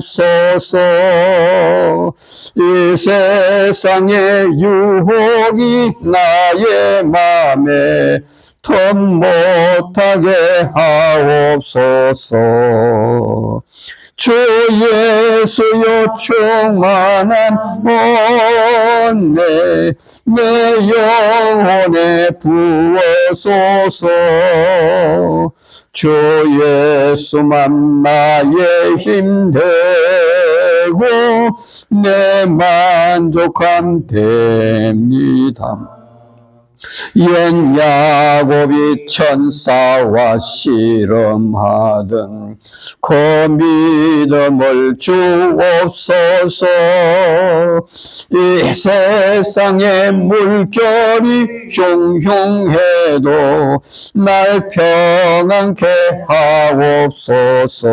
하옵소서. 이 세상의 유혹이 나의 맘에 더 못하게 하옵소서. 주 예수여 충만한 은혜 내 영혼에 부어소서 주 예수만 나의 힘 되고 내 만족함 됩니다. 옛 야곱이 천사와 씨름하던 그 믿음을 주옵소서. 이 세상의 물결이 흉흉해도 날 평안케 하옵소서.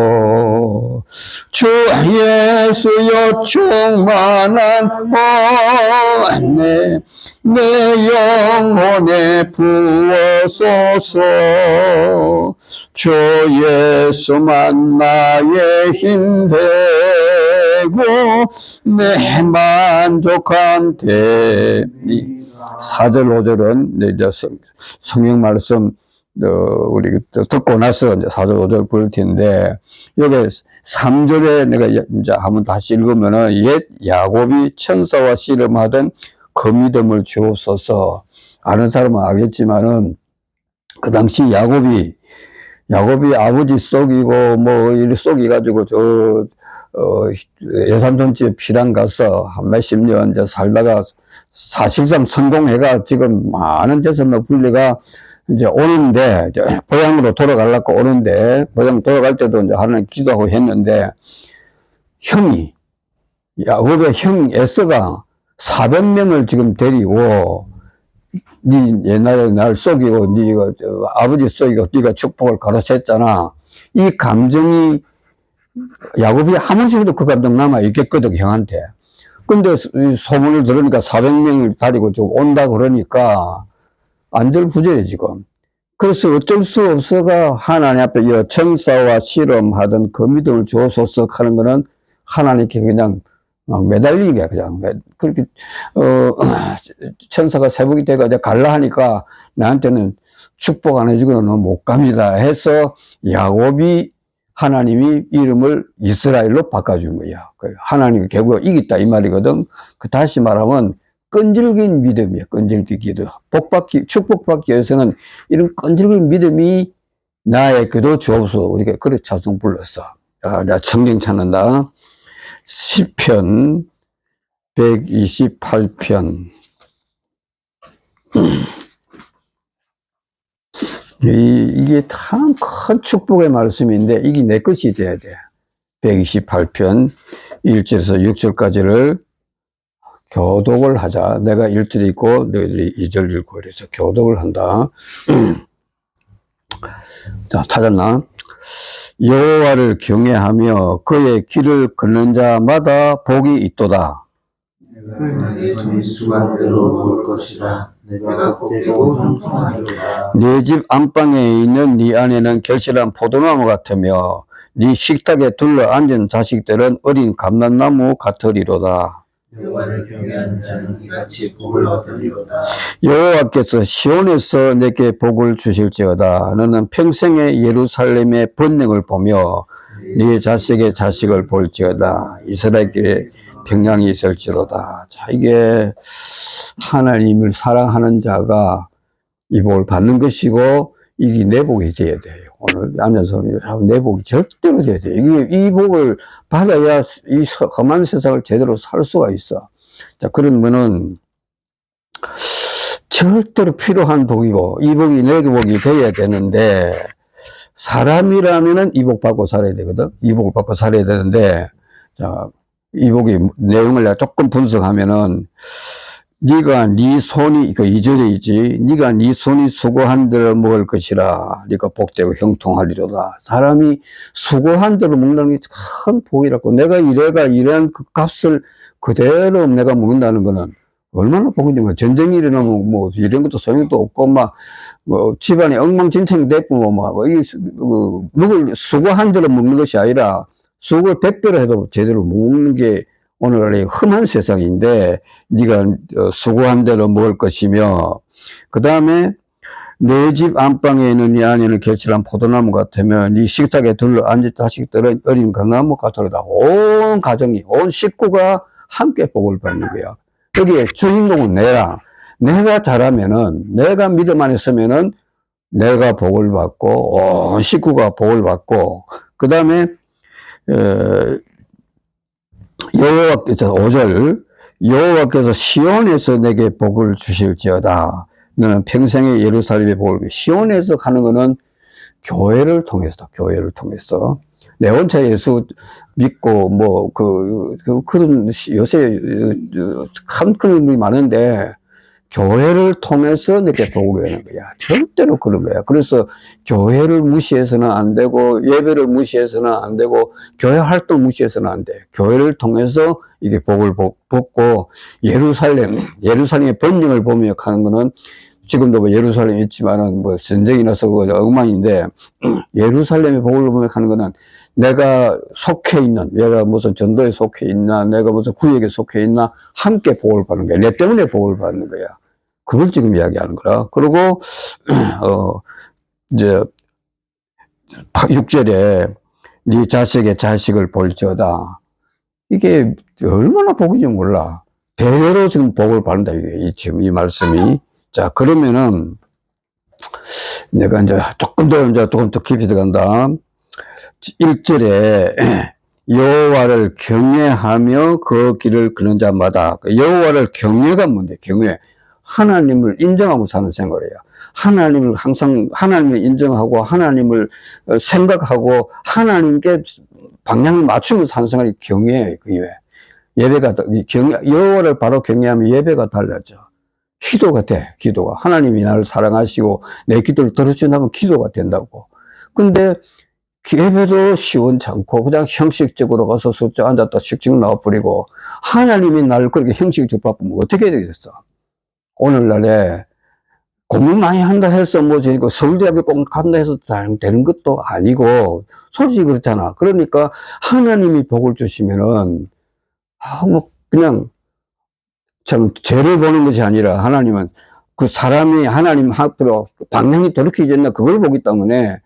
주 예수여 충만한 은혜 내 영혼에 부어소서. 주 예수만 나의 힘 되고 내 만족한 대니 4절 5절은 네, 이제 성- 성경 말씀 어, 우리 또 듣고 나서 이제 4절 5절 볼 텐데 여기 3절에 내가 이제 한번 다시 읽으면은 옛 야곱이 천사와 씨름하던 그 믿음을 주옵소서. 아는 사람은 알겠지만은 그 당시 야곱이 야곱이 아버지 속이고 뭐 이리 속이가지고 저 어, 예삼촌 피랑 가서 한 몇십 년 이제 살다가 사실상 성공해가 지금 많은 재산을 분리가 이제 오는데 이제 고향으로 돌아가려고 오는데 고향 돌아갈 때도 이제 하나님 기도하고 했는데 형이 야곱의 형 에서가 400명을 지금 데리고 네 옛날에 날 속이고 저 아버지 속이고 네가 축복을 가로챘잖아. 이 감정이 야곱이 한 번씩도 그 감정 남아 있겠거든 형한테. 근데 이 소문을 들으니까 400명을 데리고 좀 온다 그러니까 안절부절해 지금. 그래서 어쩔 수 없어가 하나님 앞에 이 천사와 씨름하던 그 주소서 하는 거는 하나님께 그냥 막 매달리는 게 그냥 매- 그렇게 어 천사가 세복이 돼가 이제 갈라 하니까 나한테는 축복 안 해주고는 못 갑니다 해서 야곱이 하나님이 이름을 이스라엘로 바꿔준 거야. 그 하나님이 결국 이겼다 이 말이거든. 그 다시 말하면 끈질긴 믿음이야. 끈질긴 기도. 복받기 축복받기 위해서는 이런 끈질긴 믿음이 나의 기도 주옵소서. 우리가 그렇게 자성 불렀어. 아, 나 성경 찾는다. 시편 128편. 이, 이게 참 큰 축복의 말씀인데 이게 내 것이 돼야 돼. 128편 1절에서 6절까지를 교독을 하자. 내가 1절 읽고 너희들이 2절 읽고 그래서 교독을 한다. 자, 찾았나? 여호와를 경외하며 그의 길을 걷는 자마다 복이 있도다. 내가 내 손이 수간대로 먹을 것이라 내가 곱되고 형통하리로다 네 집 안방에 있는 네 아내는 결실한 포도나무 같으며 네 식탁에 둘러 앉은 자식들은 어린 감람나무 같으리로다. 여호와께서 시온에서 내게 복을 주실지어다. 너는 평생에 예루살렘의 번능을 보며 네 자식의 자식을 볼지어다. 이스라엘길에 평양이 있을지로다. 자, 이게 하나님을 사랑하는 자가 이 복을 받는 것이고 이게 내 복이 되어야 돼요. 오늘 앉아서 내 복이 절대로 되어야 돼요. 이게 이 복을 받아야 이 서- 험한 세상을 제대로 살 수가 있어. 자, 그러면은 절대로 필요한 복이고 이 복이 내 복이 되어야 되는데 사람이라면은 이 복 받고 살아야 되거든. 이 복을 받고 살아야 되는데 자, 이 복이 내용을 내가 조금 분석하면은 네가 네 손이 그 이절에 있지. 네가 네 손이 수고한 대로 먹을 것이라. 네가 복되고 형통하리로다. 사람이 수고한 대로 먹는다는 게큰 복이라고. 내가 이래가 이런 그 값을 그대로 내가 먹는다는 거는 얼마나 복인지 뭐 전쟁이 일어나면 뭐 이런 것도 소용도 없고 막 뭐 집안이 엉망진창이 됐고 뭐 이게 수- 그 수고한 대로 먹는 것이 아니라 쑥을 백배로 해도 제대로 못 먹는 게 오늘날의 험한 세상인데 네가 어, 수고한 대로 먹을 것이며 그 다음에 내 집 안방에 있는 이 안에는 결실한 포도나무 같으면 네 식탁에 둘러 앉은 자식들은 어린 감나무 같으로다. 온 가정이 온 식구가 함께 복을 받는 거야. 여기에 주인공은 내라 내가 잘하면은 내가 믿음 안에 서면은 내가 복을 받고 온 식구가 복을 받고 그 다음에 여호와께서 5절 여호와께서 시온에서 내게 복을 주실지어다. 너는 평생의 예루살렘의 복을 시온에서 가는 거는 교회를 통해서 교회를 통해서. 내 혼자 예수 믿고 뭐그 그, 그런 시- 요새 한큰 분이 많은데 교회를 통해서 내게 복을 내는 거야 절대로 그런 거야 그래서 교회를 무시해서는 안 되고 예배를 무시해서는 안 되고 교회 활동 무시해서는 안 돼. 교회를 통해서 이게 복을 복- 받고 예루살렘 예루살렘의 번영을 보며 가는 거는 지금도 뭐 예루살렘에 있지만은 뭐 전쟁이 나서 그 엉망인데 예루살렘의 복을 보며 가는 거는 내가 속해 있는 내가 무슨 전도에 속해 있나 내가 무슨 구역에 속해 있나 함께 복을 받는 거야 내 때문에 복을 받는 거야 그걸 지금 이야기하는 거라 그리고 어 이제 6절에 네 자식의 자식을 볼지어다. 이게 얼마나 복인지 몰라. 대외로 지금 복을 받는다, 이게, 이, 지금 이 말씀이. 자, 그러면은, 내가 이제 조금 더, 이제 조금 더 깊이 들어간다. 1절에, 여호와를 경외하며 그 길을 걷는 자마다 그 여호와를 경외가 뭔데 경외 하나님을 인정하고 사는 생활이에요 하나님을 항상 하나님을 인정하고 하나님을 어, 생각하고 하나님께 방향을 맞추면서 사는 생활이 경외예요. 경외. 예배가 경외 여호와를 바로 경외하면 예배가 달라져. 기도가 돼. 기도가 하나님이 나를 사랑하시고 내 기도를 들어준다면 기도가 된다고. 근데 예배도 시원찮고 그냥 형식적으로 가서 숫자 앉았다 식증 나와버리고 하나님이 나를 그렇게 형식적으로 바쁘면 어떻게 되겠어? 오늘날에 공부 많이 한다 해서 뭐 저희가 서울대학교 꼭 간다 해서 다 되는 것도 아니고 솔직히 그렇잖아. 그러니까 하나님이 복을 주시면은 아뭐 그냥 참 죄를 보는 것이 아니라 하나님은 그 사람이 하나님 앞으로 방향이 돌이켜졌나 그걸 보기 때문에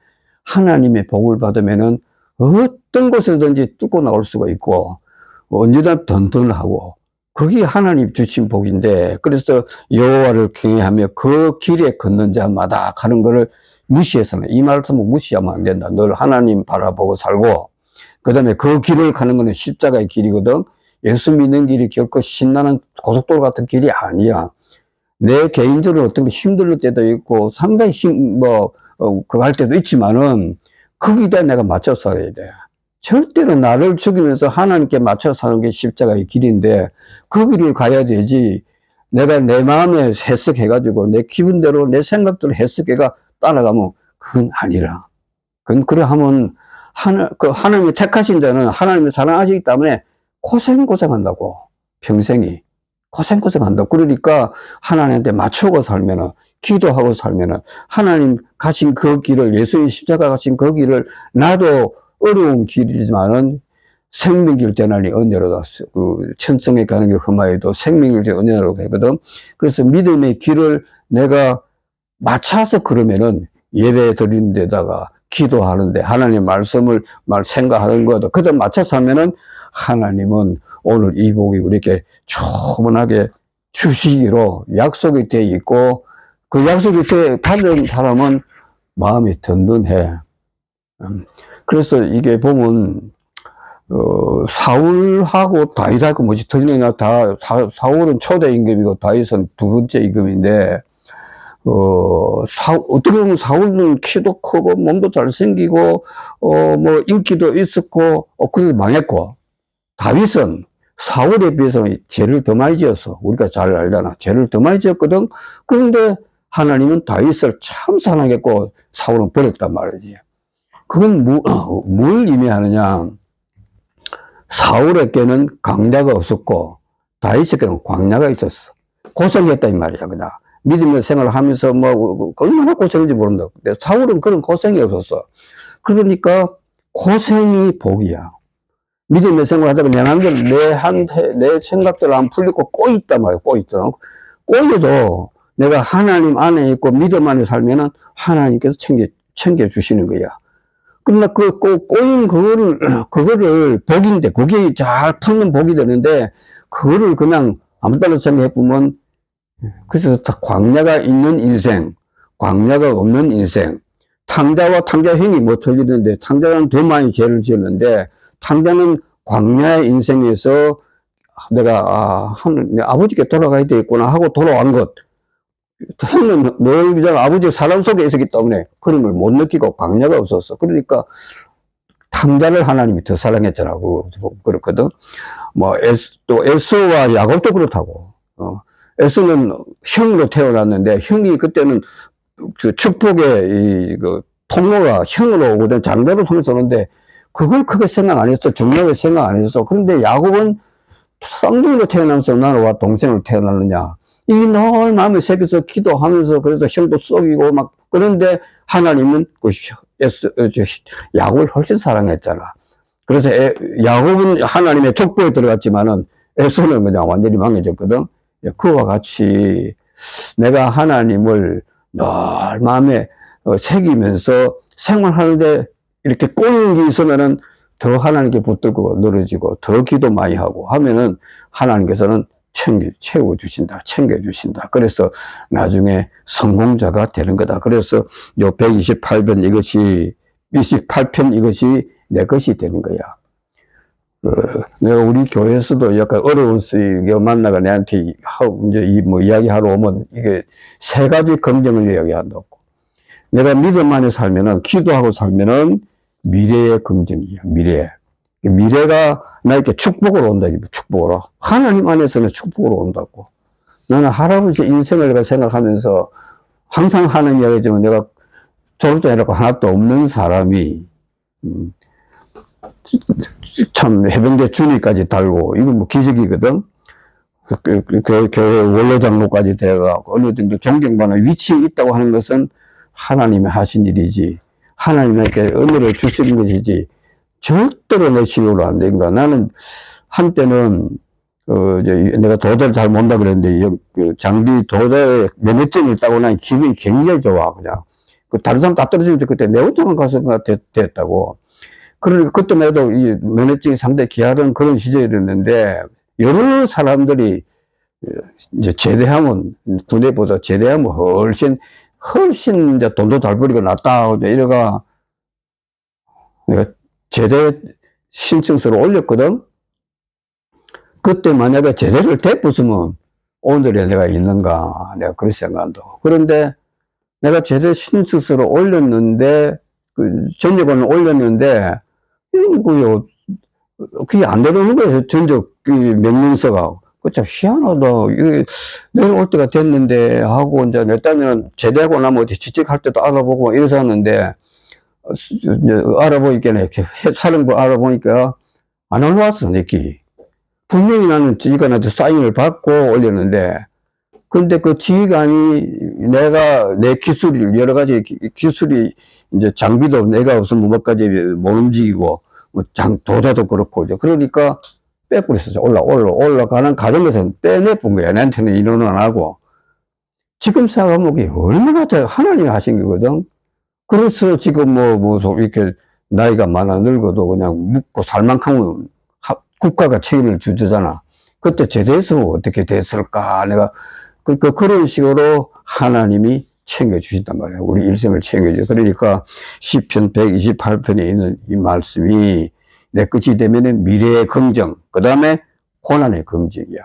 하나님의 복을 받으면은 어떤 곳에든지 뚫고 나올 수가 있고 언제나 든든하고 그게 하나님 주신 복인데 그래서 여호와를 경외하며 그 길에 걷는 자마다 가는 것을 무시해서는 이 말씀을 무시하면 안 된다. 늘 하나님 바라보고 살고 그 다음에 그 길을 가는 것은 십자가의 길이거든. 예수 믿는 길이 결코 신나는 고속도로 같은 길이 아니야. 내 개인적으로 어떤 힘들 때도 있고 상당히 힘, 뭐, 어, 그거 할 때도 있지만은 거기다 내가 맞춰 살아야 돼. 절대로 나를 죽이면서 하나님께 맞춰 사는 게 십자가의 길인데 그 길을 가야 되지. 내가 내 마음에 해석해가지고 내 기분대로 내 생각대로 해석해가 따라가면 그건 아니라. 그건 그래 하면 하나, 그 하나님이 택하신 자는 하나님을 사랑하시기 때문에 고생고생한다고. 평생이. 고생고생한다. 그러니까 하나님한테 맞추고 살면은, 기도하고 살면은, 하나님 가신 그 길을, 예수의 십자가 가신 그 길을, 나도 어려운 길이지만은, 생명길 대난이 은혜로다. 그, 천성에 가는 길 흠하여도 생명길 대 은혜로 되거든. 그래서 믿음의 길을 내가 맞춰서 그러면은, 예배 드리는 데다가, 기도하는데, 하나님 말씀을 말 생각하는 것도, 그도 맞춰서 하면은, 하나님은 오늘 이 복이 우리에게 충분하게 주시기로 약속이 돼 있고 그 약속이 돼 받은 사람은 마음이 든든해. 음, 그래서 이게 보면 어, 사울하고 다윗하고 뭐지 틀리나 다 사, 사울은 초대 임금이고 다윗은 두 번째 임금인데 어, 사, 어떻게 보면 사울은 키도 크고 몸도 잘생기고 어, 뭐 인기도 있었고 어, 그게 망했고 다윗은 사울에 비해서는 죄를 더 많이 지었어. 우리가 잘 알잖아. 죄를 더 많이 지었거든. 그런데 하나님은 다윗을 참 사랑했고 사울은 버렸단 말이지. 그건 무, 뭘 의미하느냐. 사울에게는 강자가 없었고 다윗에게는 광야가 있었어. 고생했다 이 말이야 그냥. 믿음의 생활을 하면서 뭐 얼마나 고생인지 모른다. 근데 사울은 그런 고생이 없었어. 그러니까 고생이 복이야. 믿음의 생활하다가 내 마음대로 내 한, 내 생각대로 안 풀리고 꼬있단 말이야, 꼬있다. 꼬여도 내가 하나님 안에 있고 믿음 안에 살면은 하나님께서 챙겨, 챙겨주시는 거야. 그러나 그 꼬, 꼬인 그거를, 그거를 복인데, 그게 잘 풀면 복이 되는데, 그거를 그냥 아무 따라 생각해보면, 그래서 다 광야가 있는 인생, 광야가 없는 인생, 탕자와 탕자형이 뭐 틀리는데, 탕자는 더 많이 죄를 지었는데, 탕자는 광야의 인생에서 내가, 아, 한, 내 아버지께 돌아가야 되겠구나 하고 돌아온 것. 늘 그냥 아버지 사랑 속에 있었기 때문에 걸못 느끼고 광야가 없었어. 그러니까 탕자를 하나님이 더 사랑했잖아. 그, 그렇거든. 뭐, 에스, 또 에스와 야곱도 그렇다고. 어. 에스는 형으로 태어났는데 형이 그때는 그 축복의 이, 그 통로가 형으로 오거든. 장자로 통해서 오는데 그걸 크게 생각 안 했어. 중요하게 생각 안 했어. 그런데 야곱은 쌍둥이로 태어나면서 나와 동생으로 태어났느냐. 이늘 마음에 새겨서 기도하면서 그래서 형도 썩이고 막 그런데 하나님은 그 야곱을 훨씬 사랑했잖아. 그래서 에, 야곱은 하나님의 족보에 들어갔지만은 에서는 그냥 완전히 망해졌거든. 예, 그와 같이 내가 하나님을 늘 마음에 어, 새기면서 생활하는데 이렇게 꼬이는 게 있으면은 더 하나님께 붙들고 늘어지고 더 기도 많이 하고 하면은 하나님께서는 챙겨, 채워주신다, 챙겨주신다. 그래서 나중에 성공자가 되는 거다. 그래서 요 128편 이것이, 28편 이것이 내 것이 되는 거야. 어, 내가 우리 교회에서도 약간 어려운 수익 만나가 내한테 하고 이제 이 뭐 이야기하러 오면 이게 세 가지 긍정을 이야기한다고. 내가 믿음 안에 살면은 기도하고 살면은 미래의 긍정이야. 미래. 미래가 나에게 축복으로 온다. 축복으로. 하나님 안에서는 축복으로 온다고. 나는 할아버지 인생을 생각하면서 항상 하는 이야기지만 내가 졸업장이라고 하나도 없는 사람이 음, 참 해병대 준위까지 달고 이건 뭐 기적이거든. 그, 그, 그 교회 원로 장로까지 돼가고 어느 정도 존경받는 위치에 있다고 하는 것은 하나님이 하신 일이지 하나님에게 은혜를 주시는 것이지 절대로 내 실력으로 안 된다. 나는 한때는 어 내가 도저히 잘 못한다 그랬는데 여- 그 장비 도저히 면허증이 있다고 난 기분이 굉장히 좋아 그냥 그 다른 사람 다 떨어지면 그때 내 혼자만 가서 됐, 됐다고. 그러니까 그때만 해도 이 면허증이 상당히 귀하던 그런 시절이었는데 여러 사람들이 어, 이제 제대하면 군대보다 제대하면 훨씬 훨씬 이제 돈도 잘 벌이고 낫다 이래가 내가 제대 신청서를 올렸거든. 그때 만약에 제대를 대부으면 오늘에 내가 있는가 내가 그렇게 생각한다. 그런데 내가 제대 신청서를 올렸는데 그 전역을 올렸는데 이거요 그게 안 되는 거예요. 전적 그 명령서가. 그참 희한하다. 이게 내려올 때가 됐는데 하고 이제 내 딴에는 제대하고 나면 어디 취직할 때도 알아보고 이래서 하는데 알아보니까 이렇게 해- 사령부 알아보니까 안 올라왔어 내기 분명히 나는 지휘관한테 사인을 받고 올렸는데 근데 그 지휘관이 내가 내 기술을 여러 가지 기- 기술이 이제 장비도 내가 없으면 뭐까지 못 움직이고 뭐 장 도자도 그렇고 이제 그러니까 빼버렸어. 올라 올라 올라가는 과정에서 빼내본 거야. 나한테는 인원은 안 하고. 지금 생각하면 그게 얼마나 더 하나님이 하신 거거든 그래서 지금 뭐, 뭐, 소- 이렇게 나이가 많아 늙어도 그냥 묵고 살 만큼은 하- 국가가 책임을 주잖아. 그때 제대했으면 어떻게 됐을까? 내가, 그, 그, 그런 식으로 하나님이 챙겨주신단 말이야. 우리 일생을 챙겨줘. 그러니까, 시편 128편에 있는 이 말씀이 내 끝이 되면은 미래의 긍정, 그 다음에 고난의 긍정이야.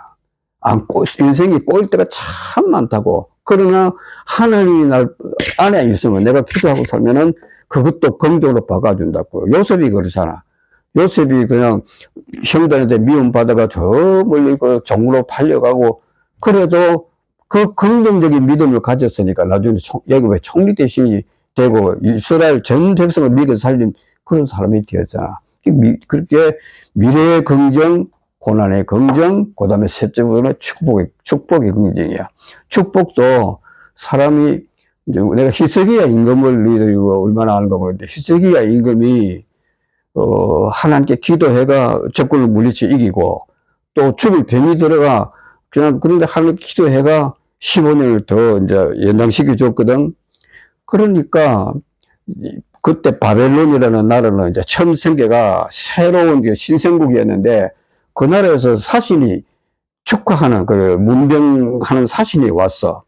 안 꼬, 인생이 꼬일 때가 참 많다고. 그러나 하나님이 날 안에 있으면 내가 기도하고 살면은 그것도 긍정으로 바꿔준다고. 요셉이 그러잖아. 요셉이 그냥 형들한테 미움받아가 저 멀리 그 종으로 팔려가고 그래도 그 긍정적인 믿음을 가졌으니까 나중에 총, 애굽의 총리 대신이 되고 이스라엘 전 백성을 믿어 살린 그런 사람이 되었잖아. 그렇게 미래의 긍정, 고난의 긍정, 그 다음에 셋째로는 축복의, 축복의 긍정이야. 축복도 사람이 내가 히스기야 임금을 이거 얼마나 아는가 모르는데 히스기야 임금이 어, 하나님께 기도해가 적군을 물리쳐 이기고 또 죽을 병이 들어가 그냥 그런데 하나님께 기도해가 15년을 더 이제 연장시켜 줬거든. 그러니까 이- 그때 바벨론이라는 나라는 이제 처음 생겨가 새로운 게 신생국이었는데 그 나라에서 사신이 축하하는 그 문병하는 사신이 왔어.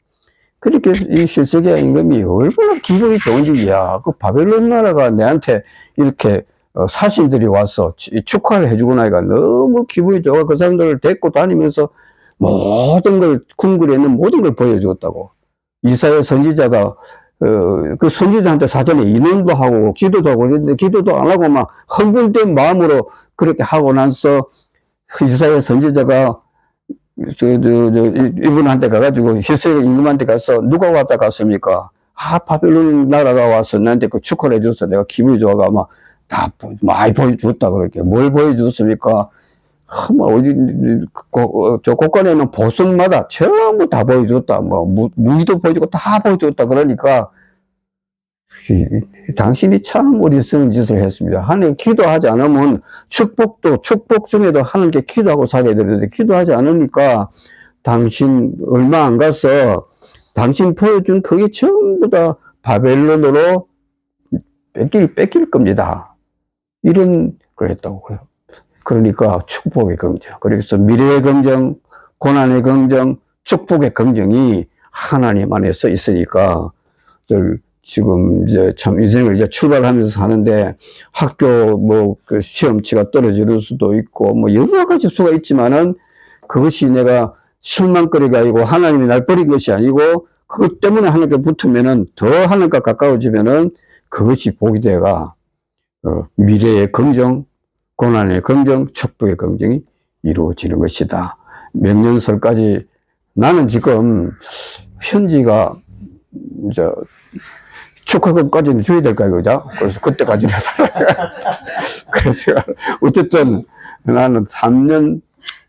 그렇게 이 실세계 임금이 얼마나 기분이 좋은지, 야, 그 바벨론 나라가 내한테 이렇게 어, 사신들이 와서 치- 축하를 해주고 나니까 너무 기분이 좋아. 그 사람들을 데리고 다니면서 모든 걸, 궁궐에 있는 모든 걸 보여주었다고. 이사야 선지자가, 어, 그 선지자한테 사전에 인원도 하고, 기도도 하고, 그랬는데 기도도 안 하고 막 흥분된 마음으로 그렇게 하고 나서 이사야 선지자가 저, 저, 저, 이- 이분한테 가가지고 히스기 임금한테 가서 누가 왔다 갔습니까? 아, 바벨론 나라가 와서 나한테 그 축하를 해줘서 내가 기분이 좋아가 막 다 많이 보여줬다 그렇게. 뭘 보여줬습니까? 아, 뭐, 어디, 고- 어, 저 곳간에는 보석마다 전부 다 보여줬다. 뭐, 무, 무기도 보여주고 다 보여줬다. 그러니까, 이- 당신이 참 어리석은 짓을 했습니다. 하나님 기도하지 않으면 축복도, 축복 중에도 하나님께 기도하고 살아야 되는데, 기도하지 않으니까 당신 얼마 안 가서 당신 보여준 그게 전부 다 바벨론으로 뺏길, 뺏길 겁니다. 이런 걸 했다고요. 그러니까 축복의 긍정. 그래서 미래의 긍정, 고난의 긍정, 축복의 긍정이 하나님 안에서 있으니까 늘 지금 이제 참 인생을 이제 출발하면서 사는데 학교 뭐 그 시험치가 떨어질 수도 있고 뭐 여러 가지 수가 있지만은 그것이 내가 실망거리가 아니고 하나님이 날 버린 것이 아니고 그것 때문에 하나님께 붙으면은 더 하나님과 가까워지면은 그것이 복이 돼가 어, 미래의 긍정, 고난의 긍정, 축복의 긍정이 이루어지는 것이다. 명년설까지 나는 지금 현지가 이제 축하금까지는 줘야 될까요, 그죠? 그래서 그때까지는 살아야. 그래서 어쨌든 나는 3년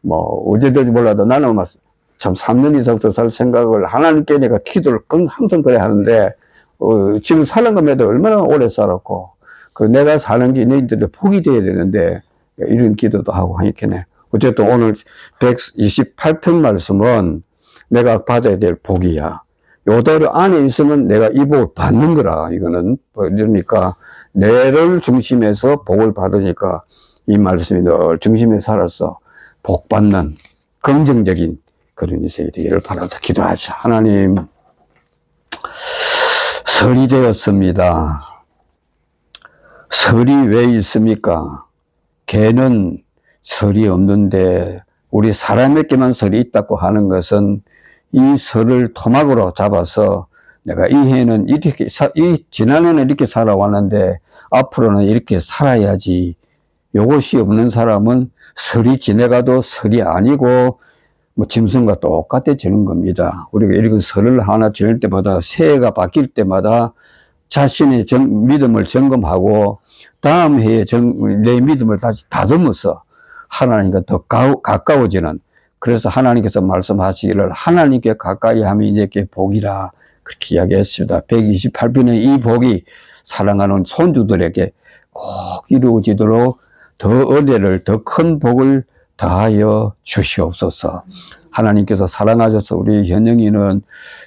뭐 어제 될지 몰라도 나는 막참 3년 이상도 살 생각을 하나님께 내가 기도를 끈- 항상 그래 하는데 어, 지금 사는 것에도 얼마나 오래 살았고 그 내가 사는 게 너희들의 복이 돼야 되는데 이런 기도도 하고 하니까네. 어쨌든 오늘 128편 말씀은 내가 받아야 될 복이야. 요대로 안에 있으면 내가 이 복을 받는 거라. 이거는 뭐 이러니까 내를 중심에서 복을 받으니까 이 말씀이 늘 중심에 살아서 복 받는 긍정적인 그런 인생이 되기를 바랍니다. 기도하자. 하나님 설이 되었습니다. 설이 왜 있습니까? 개는 설이 없는데 우리 사람에게만 설이 있다고 하는 것은 이 설을 토막으로 잡아서 내가 이 해는 이렇게 사- 이 지난해는 이렇게 살아왔는데 앞으로는 이렇게 살아야지. 요것이 없는 사람은 설이 지내가도 설이 아니고 뭐 짐승과 똑같아지는 겁니다. 우리가 이런 설을 하나 지낼 때마다 새해가 바뀔 때마다 자신의 정- 믿음을 점검하고 다음 해에 정- 내 믿음을 다시 다듬어서 하나님과 더 가, 가까워지는 그래서 하나님께서 말씀하시기를 하나님께 가까이 함이 내게 복이라 그렇게 이야기했습니다. 128편의 이 복이 사랑하는 손주들에게 꼭 이루어지도록 더 은혜를 더 큰 복을 다하여 주시옵소서. 하나님께서 사랑하셔서 우리 현영이는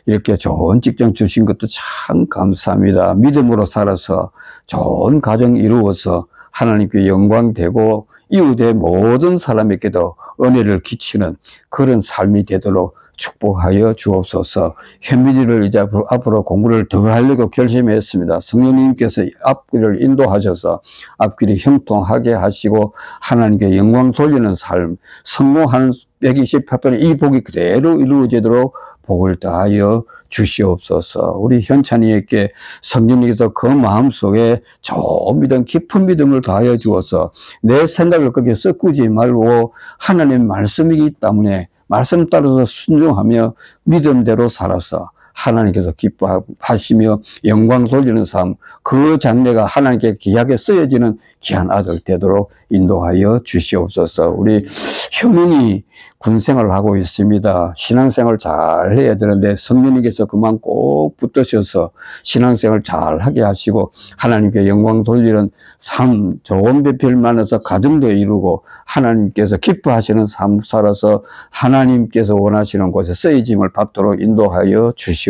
이렇게 좋은 직장 주신 것도 참 감사합니다. 믿음으로 살아서 좋은 가정 이루어서 하나님께 영광 되고 이웃의 모든 사람에게도 은혜를 끼치는 그런 삶이 되도록 축복하여 주옵소서. 현민이를 이제 앞으로- 공부를 더 하려고 결심했습니다. 성령님께서 앞길을 인도하셔서 앞길이 형통하게 하시고 하나님께 영광 돌리는 삶, 성공하는 128번의 이 복이 그대로 이루어지도록 복을 다하여 주시옵소서. 우리 현찬이에게 성령님께서 그 마음속에 좋은 믿음, 깊은 믿음을 다하여 주어서 내 생각을 그렇게 썩꾸지 말고 하나님 말씀이기 때문에 말씀 따라서 순종하며 믿음대로 살아서 하나님께서 기뻐하시며 영광 돌리는 삶, 그 장래가 하나님께 귀하게 쓰여지는 귀한 아들 되도록 인도하여 주시옵소서. 우리 현문이 군생활을 하고 있습니다. 신앙생활 잘 해야 되는데 성령님께서 그만 꼭 붙드셔서 신앙생활 잘 하게 하시고 하나님께 영광 돌리는 삶, 좋은 배필 만나서 가정도 이루고 하나님께서 기뻐하시는 삶 살아서 하나님께서 원하시는 곳에 쓰여짐을 받도록 인도하여 주시옵소서.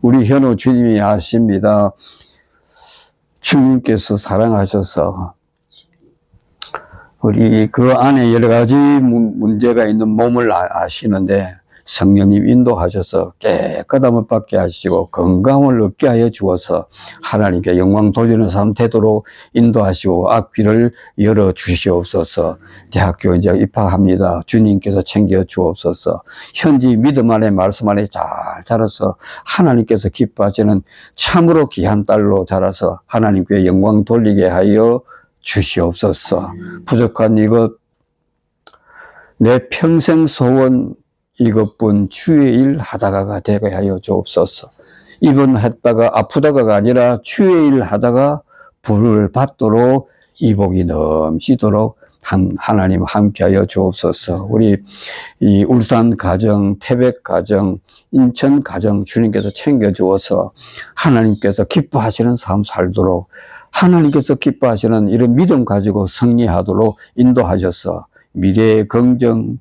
우리 현우 주님이 아십니다. 주님께서 사랑하셔서 우리 그 안에 여러 가지 문- 문제가 있는 몸을 아- 아시는데 성령님 인도하셔서 깨끗함을 받게 하시고 건강을 얻게 하여 주어서 하나님께 영광 돌리는 삶 되도록 인도하시고 앞길을 열어 주시옵소서. 대학교 이제 입학합니다. 주님께서 챙겨 주옵소서. 현지 믿음 안에 말씀 안에 잘 자라서 하나님께서 기뻐하시는 참으로 귀한 딸로 자라서 하나님께 영광 돌리게 하여 주시옵소서. 부족한 이것 내 평생 소원 이것뿐 주의 일 하다가가 되게 하여 주옵소서. 입원했다가 아프다가가 아니라 주의 일 하다가 불을 받도록 이복이 넘치도록 한, 하나님 함께하여 주옵소서. 우리 이 울산 가정, 태백 가정, 인천 가정 주님께서 챙겨 주어서 하나님께서 기뻐하시는 삶 살도록 하나님께서 기뻐하시는 이런 믿음 가지고 승리하도록 인도하셔서 미래의 긍정,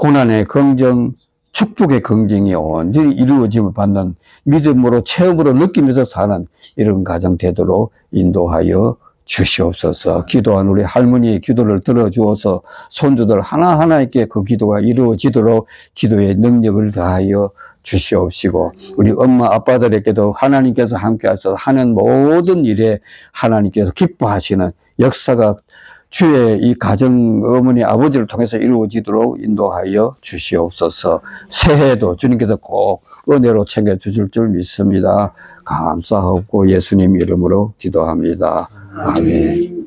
고난의 긍정, 축복의 긍정이 온전히 이루어짐을 받는 믿음으로 체험으로 느끼면서 사는 이런 가정 되도록 인도하여 주시옵소서. 기도한 우리 할머니의 기도를 들어주어서 손주들 하나하나에게 그 기도가 이루어지도록 기도의 능력을 다하여 주시옵시고 우리 엄마 아빠들에게도 하나님께서 함께 하셔서 하는 모든 일에 하나님께서 기뻐하시는 역사가 주의 이 가정 어머니 아버지를 통해서 이루어지도록 인도하여 주시옵소서. 새해도 주님께서 꼭 은혜로 챙겨 주실 줄 믿습니다. 감사하고 예수님 이름으로 기도합니다. 아멘.